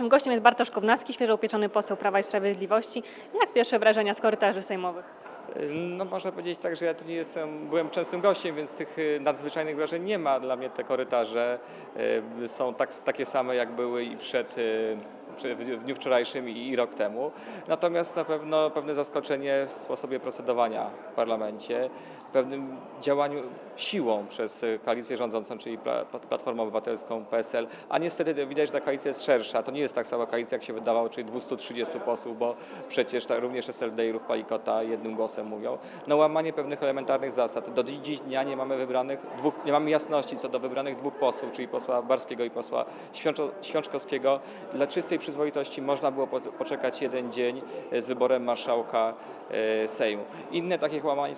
Naszym gościem jest Bartosz Kownacki, świeżo upieczony poseł Prawa i Sprawiedliwości. Jak pierwsze wrażenia z korytarzy sejmowych? No można powiedzieć tak, że ja tu nie jestem, byłem częstym gościem, więc tych y, nadzwyczajnych wrażeń nie ma. Dla mnie te korytarze y, są tak, takie same, jak były i przed, y, w dniu wczorajszym i, rok temu. Natomiast na pewno pewne zaskoczenie w sposobie procedowania w parlamencie, pewnym działaniu siłą przez koalicję rządzącą, czyli Pla- Platformę Obywatelską, PSL, a niestety widać, że ta koalicja jest szersza. To nie jest tak sama koalicja, jak się wydawało, czyli 230 posłów, bo przecież ta, również SLD i Ruch Palikota jednym głosem mówią. No łamanie pewnych elementarnych zasad. Do dziś dnia nie mamy wybranych dwóch, nie mamy jasności co do wybranych dwóch posłów, czyli posła Barskiego i posła Świączkowskiego. Dla czystej przyzwoitości można było po- poczekać jeden dzień e, z wyborem marszałka e, Sejmu. Inne takie łamanie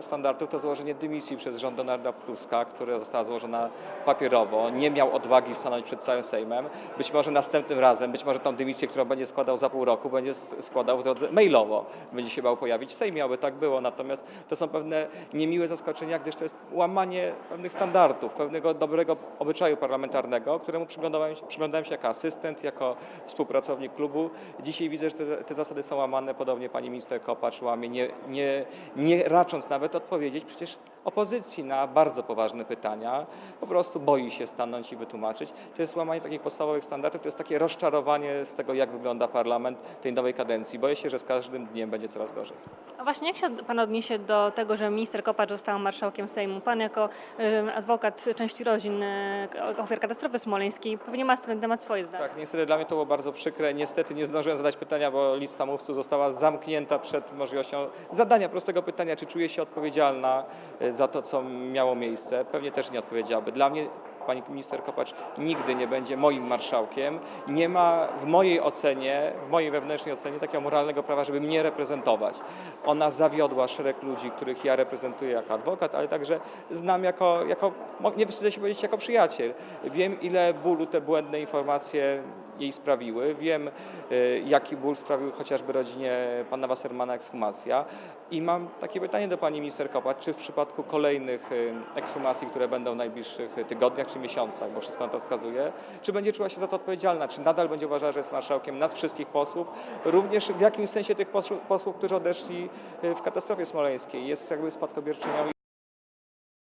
standardów to złożenie dymisji przez rząd Donalda Tuska, która została złożona papierowo. Nie miał odwagi stanąć przed całym Sejmem. Być może następnym razem, być może tą dymisję, którą będzie składał za pół roku, będzie sk- składał w drodze mailowo. Będzie się bał pojawić w Sejmie, aby tak było. Natomiast to są pewne niemiłe zaskoczenia, gdyż to jest łamanie pewnych standardów, pewnego dobrego obyczaju parlamentarnego, któremu przyglądałem, przyglądałem się jako asystent, jako współpracownik klubu. Dzisiaj widzę, że te, te zasady są łamane. Podobnie pani minister Kopacz łamie, nie, nie, nie racząc nawet odpowiedzieć przecież opozycji na bardzo poważne pytania. Po prostu boi się stanąć i wytłumaczyć. To jest łamanie takich podstawowych standardów, to jest takie rozczarowanie z tego, jak wygląda parlament tej nowej kadencji. Boję się, że z każdym dniem będzie coraz gorzej. A właśnie jak się Pan odniesie do tego, że minister Kopacz został marszałkiem Sejmu? Pan jako adwokat części rodzin y, ofiar katastrofy smoleńskiej pewnie ma na ten temat swoje zdanie. Tak, niestety dla mnie to było bardzo przykre. Niestety nie zdążyłem zadać pytania, bo lista mówców została zamknięta przed możliwością zadania prostego pytania, czy czuję się odpowiedzialna e, za to, co miało miejsce. Pewnie też nie odpowiedziałaby. Dla mnie pani minister Kopacz nigdy nie będzie moim marszałkiem. Nie ma w mojej ocenie, w mojej wewnętrznej ocenie takiego moralnego prawa, żeby mnie reprezentować. Ona zawiodła szereg ludzi, których ja reprezentuję jako adwokat, ale także znam jako, jako nie wstydzę się powiedzieć, jako przyjaciel. Wiem, ile bólu te błędne informacje jej sprawiły. Wiem, y, jaki ból sprawił chociażby rodzinie pana Wassermana ekshumacja. I mam takie pytanie do pani minister Kopacz, czy w przypadku kolejnych y, ekshumacji, które będą w najbliższych tygodniach czy miesiącach, bo wszystko na to wskazuje, czy będzie czuła się za to odpowiedzialna, czy nadal będzie uważała, że jest marszałkiem nas wszystkich posłów, również w jakimś sensie tych posłów, posłów którzy odeszli y, w katastrofie smoleńskiej. Jest jakby spadkobierczynią